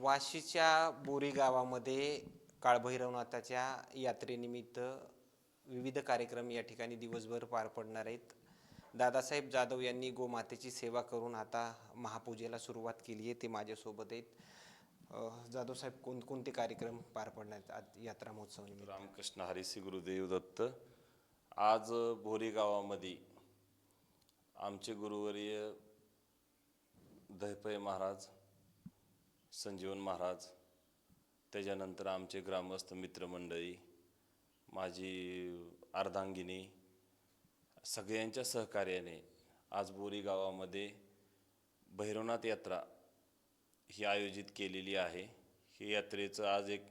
वाशीच्या बोरी गावामध्ये काळभैरवनाथाच्या यात्रेनिमित्त विविध कार्यक्रम या ठिकाणी दिवसभर पार पडणार आहेत. दादासाहेब जाधव यांनी गोमातेची सेवा करून आता महापूजेला सुरुवात केली आहे ते माझ्यासोबत आहेत. जाधवसाहेब जाधव साहेब कोणकोणते कार्यक्रम पार पडणार आहेत आज यात्रा महोत्सव रामकृष्ण हरिसी गुरुदेव दत्त. आज भोरी गावामध्ये आमचे गुरुवर्य दहपय महाराज संजीवन महाराज त्याच्यानंतर आमचे ग्रामस्थ मित्रमंडळी माझी अर्धांगिनी सगळ्यांच्या सहकार्याने आज बोरी गावामध्ये भैरवनाथ यात्रा ही आयोजित केलेली आहे. ही यात्रेचं आज एक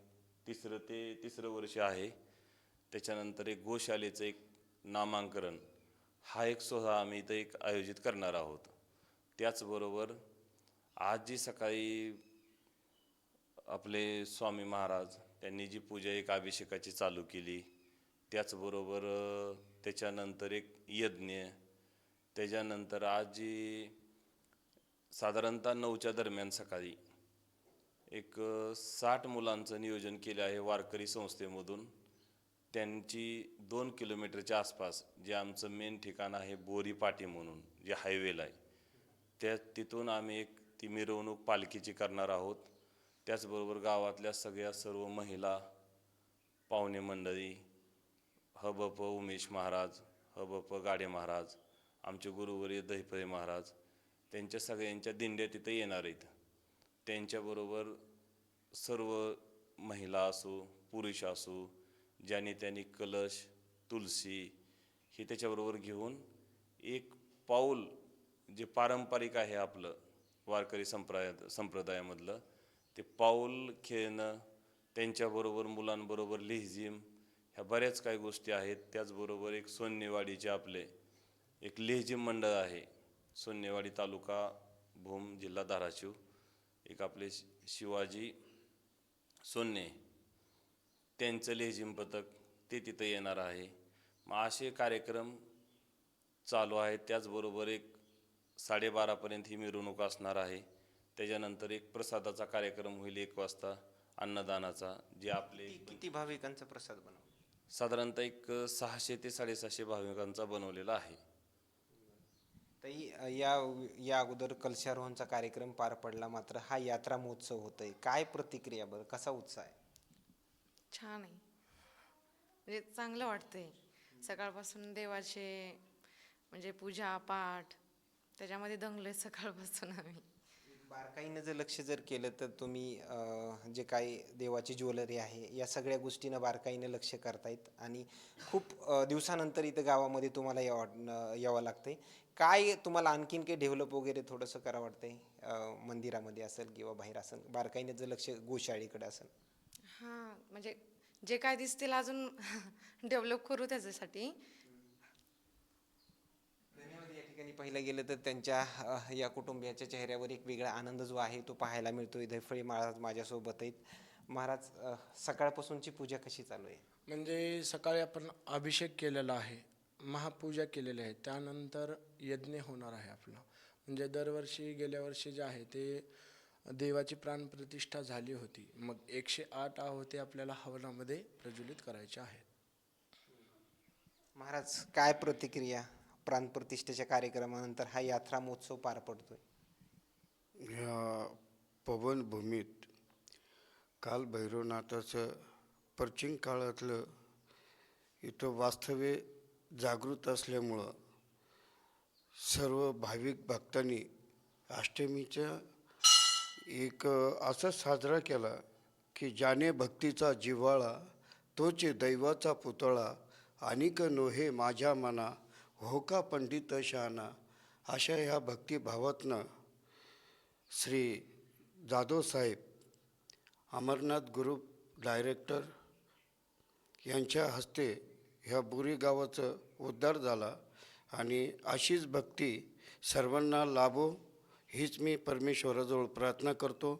तिसरं ते तिसरं वर्ष आहे. त्याच्यानंतर एक गोशालेचं एक नामांकरण हा एक सोहळा आम्ही इथं एक आयोजित करणार आहोत. त्याचबरोबर आज जी सकाळी आपले स्वामी महाराज त्यांनी जी पूजा एक अभिषेकाची चालू केली त्याचबरोबर त्याच्यानंतर एक यज्ञ त्याच्यानंतर आज जी साधारणतः नऊच्या दरम्यान सकाळी एक साठ मुलांचं नियोजन केलं आहे वारकरी संस्थेमधून. त्यांची दोन किलोमीटरच्या आसपास जे आमचं मेन ठिकाण आहे बोरी पाटी म्हणून जे हायवेला आहे त्या तिथून आम्ही एक ती मिरवणूक पालखीची करणार आहोत. त्याचबरोबर गावातल्या सगळ्या सर्व महिला पाहुणे मंडळी हबप उमेश महाराज हबप गाडे महाराज आमचे गुरुवर्य दहिपरे महाराज त्यांच्या सगळ्यांच्या दिंड्या तिथं येणार आहेत. त्यांच्याबरोबर सर्व महिला असो पुरुष असो ज्याने त्यांनी कलश तुलसी हे त्याच्याबरोबर घेऊन एक पाऊल जे पारंपरिक आहे आपलं वारकरी संप्रदाय संप्रदायामधलं ते पाऊल खेळणं त्यांच्याबरोबर मुलांबरोबर लेझिम ह्या बऱ्याच काही गोष्टी आहेत. त्याचबरोबर एक सोन्यवाडीचे आपले एक लेझिम मंडळ आहे. सोन्यवाडी तालुका भूम जिल्हा धाराशिव. एक आपले शि- शिवाजी सोन्ने. त्यांचं लेझिम पथक ते तिथं येणार आहे. मग असे कार्यक्रम चालू आहेत. त्याचबरोबर एक साडेबारापर्यंत ही मिरवणूक असणार आहे. त्याच्यानंतर एक प्रसादाचा कार्यक्रम होईल एक वाजता अन्नदानाचा जे आपले किती भाविकांचा प्रसाद बनवला? साधारणतः एक सहाशे ते साडेसहाशे भाविकांचा बनवलेला आहे. ताई अ, या या अगोदर कलशारोहणचा कार्यक्रम पार पडला मात्र हा यात्रा महोत्सव होतोय. काय प्रतिक्रिया बरं? कसा उत्साह आहे? छान आहे. म्हणजे चांगलं वाटतंय. सकाळपासून देवाचे म्हणजे पूजा पाठ त्याच्यामध्ये दंगले सकाळपासून आम्ही. बारकाईनं जर लक्ष जर केलं तर तुम्ही जे काही देवाची ज्वेलरी आहे या सगळ्या गोष्टीनं बारकाईनं लक्ष करतायत आणि खूप दिवसानंतर इथं गावामध्ये तुम्हाला यावं न- यावं लागतंय. काय तुम्हाला आणखीन काही डेव्हलप वगैरे थोडंसं करावं वाटतंय अ, मंदिरामध्ये असेल किंवा बाहेर असेल बारकाईनं जर लक्ष गोशाळीकडे असेल? हां म्हणजे जे काय दिसतील अजून डेव्हलप करू त्याच्यासाठी. ठिकाणी पाहिलं गेलं तर त्यांच्या या कुटुंबियाच्या चेहऱ्यावर एक वेगळा आनंद जो आहे तो पाहायला मिळतोय दैफळे महाराज माझ्यासोबत आहेत. महाराज सकाळपासूनची पूजा कशी चालू आहे? म्हणजे सकाळी आपण अभिषेक केलेला आहे महापूजा केलेली आहे. त्यानंतर यज्ञ होणार आहे आपला. म्हणजे दरवर्षी गेल्या वर्षी जे आहे ते देवाची प्राणप्रतिष्ठा झाली होती. मग एकशे आठ आहोते आपल्याला हवनामध्ये प्रज्वलित करायचे आहेत. महाराज काय प्रतिक्रिया? प्राणप्रतिष्ठेच्या कार्यक्रमानंतर हा यात्रा महोत्सव पार पडतोय. ह्या पवनभूमीत काल भैरवनाथाचं प्राचीन काळातलं इथं वास्तव्य जागृत असल्यामुळं सर्व भाविक भक्तांनी अष्टमीचा एक असा साजरा केला की ज्याने भक्तीचा जिव्हाळा तोच दैवाचा पुतळा अनेक नोहे माझ्या मना हो का पंडित शहाणा? अशा ह्या भक्तिभावातनं श्री जाधव साहेब अमरनाथ ग्रुप डायरेक्टर यांच्या हस्ते ह्या बुरी गावाचं उद्धार झाला आणि अशीच भक्ती सर्वांना लाभो हीच मी परमेश्वराजवळ प्रार्थना करतो.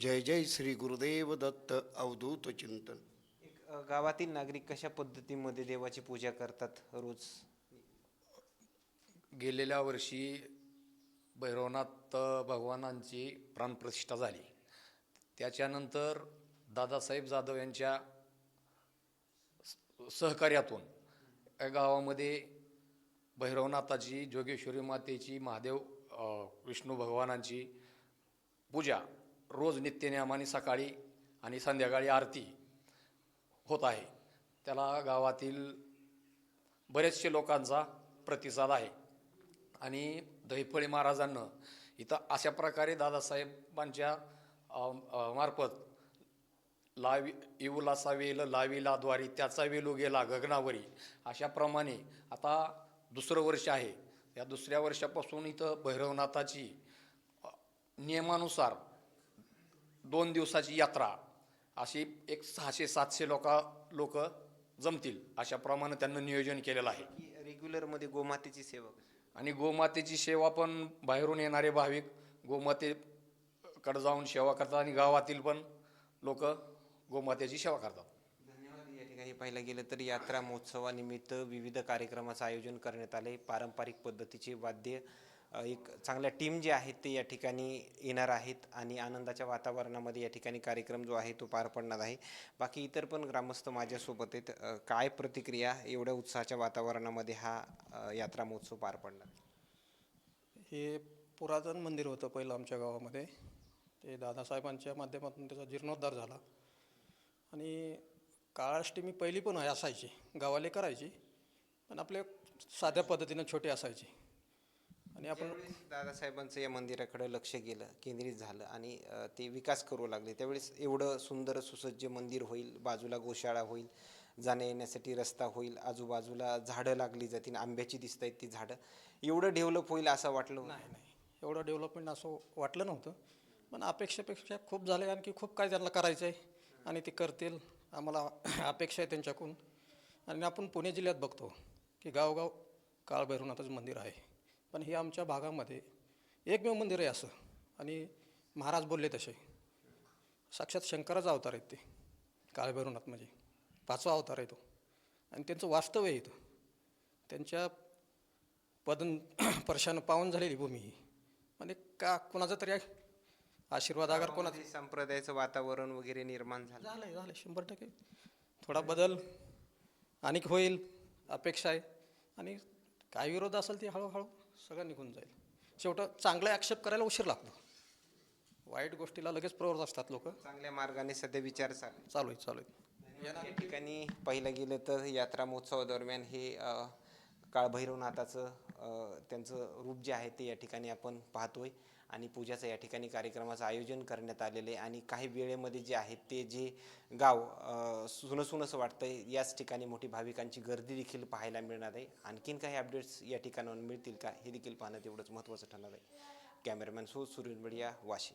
जय जय श्री गुरुदेव दत्त अवधूत चिंतन. एक गावातील नागरिक कशा पद्धतीमध्ये देवाची पूजा करतात रोज? गेलेल्या वर्षी भैरवनाथ भगवानांची प्राणप्रतिष्ठा झाली. त्याच्यानंतर दादासाहेब जाधव यांच्या सहकार्यातून या गावामध्ये भैरवनाथाची जोगेश्वरी मातेची महादेव विष्णू भगवानांची पूजा रोज नित्यनियमाने सकाळी आणि संध्याकाळी आरती होत आहे. त्याला गावातील बरेचसे लोकांचा प्रतिसाद आहे. आणि दहिफळे महाराजांना इथं अशा प्रकारे दादासाहेबांच्या मार्फत लावी इवलासा वेल लाविला द्वारी त्याचा वेलू गेला गगनावरी अशाप्रमाणे आता दुसरं वर्ष आहे. या दुसऱ्या वर्षापासून इथं भैरवनाथाची नियमानुसार दोन दिवसाची यात्रा अशी एक सहाशे सातशे लोक लोक जमतील अशाप्रमाणे त्यांना नियोजन केलेलं आहे. की रेग्युलरमध्ये गोमातेची सेवा आणि गोमातेची सेवा पण बाहेरून येणारे भाविक गोमातेकडे जाऊन सेवा करतात आणि गावातील पण लोक गोमातेची सेवा करतात. धन्यवाद. या ठिकाणी पाहायला गेलं तर यात्रा महोत्सवानिमित्त विविध कार्यक्रमाचं आयोजन करण्यात आले पारंपरिक पद्धतीचे वाद्य एक चांगल्या टीम जी आहेत ते या ठिकाणी येणार आहेत आणि आनंदाच्या वातावरणामध्ये या ठिकाणी कार्यक्रम जो आहे तो पार पडणार आहे. बाकी इतर पण ग्रामस्थ माझ्यासोबत आहेत. काय प्रतिक्रिया एवढ्या उत्साहाच्या वातावरणामध्ये हा यात्रा महोत्सव पार पडणार? हे पुरातन मंदिर होतं पहिलं आमच्या गावामध्ये. ते दादासाहेबांच्या माध्यमातून त्याचा जीर्णोद्धार झाला. आणि काळाष्टमी पहिली पण असायची. गावाले करायची. पण आपल्या साध्या पद्धतीनं छोटे असायची. आणि आपण दादासाहेबांचं या मंदिराकडे लक्ष गेलं केंद्रित झालं आणि ते विकास करू लागले त्यावेळेस एवढं सुंदर सुसज्ज मंदिर होईल बाजूला गोशाळा होईल जाण्या येण्यासाठी रस्ता होईल आजूबाजूला झाडं लागली जातील आंब्याची दिसत आहेत ती झाडं एवढं डेव्हलप होईल असं वाटलं? नाही नाही. एवढं डेव्हलपमेंट असं वाटलं नव्हतं. पण अपेक्षेपेक्षा खूप झाले आणखी खूप काय त्यांना करायचं आहे आणि ते करतील. आम्हाला अपेक्षा आहे त्यांच्याकडून. आणि आपण पुणे जिल्ह्यात बघतो की गावगाव काळभैरवनाथाचं मंदिर आहे. पण हे आमच्या भागामध्ये एकमेव मंदिर आहे असं. आणि महाराज बोलले तसे. साक्षात शंकराचा अवतार आहेत ते. काळभैरवनाथ म्हणजे. पाचवा अवतार आहे तो. आणि त्यांचं वास्तव आहे इथं. त्यांच्या पदन परशानं पावन झालेली भूमी ही. म्हणजे का कोणाचा तरी आशीर्वाद अगर कोणाचा? संप्रदायाचं वातावरण वगैरे निर्माण झालं. झालंय झालंय. शंभर टक्के. थोडा बदल आणि होईल. अपेक्षा आहे. आणि काय विरोध असेल ते हळूहळू सगळं निघून जाईल. शेवटं चांगलं ॲक्सेप्ट करायला उशीर लागतो. वाईट गोष्टीला लगेच प्रवृत्त असतात लोक. चांगल्या मार्गाने सध्या विचार चालू चालू आहे चालू आहे. या ठिकाणी पाहिलं गेलं तर यात्रा महोत्सवादरम्यान हे काळभैरवनाथाचं त्यांचं रूप जे आहे ते या ठिकाणी आपण पाहतोय. आणि पूजाचं या ठिकाणी कार्यक्रमाचं आयोजन करण्यात आलेलं आहे. आणि काही वेळेमध्ये जे आहे ते जे गाव अ, सुनं सुनंसं वाटतंय याच ठिकाणी मोठी भाविकांची गर्दी देखील पाहायला मिळणार आहे. आणखीन काही अपडेट्स या ठिकाणाहून मिळतील का हे देखील पाहणं तेवढंच महत्त्वाचं ठरणार आहे. कॅमेरामॅन सो सुरेश बडिया वाशी.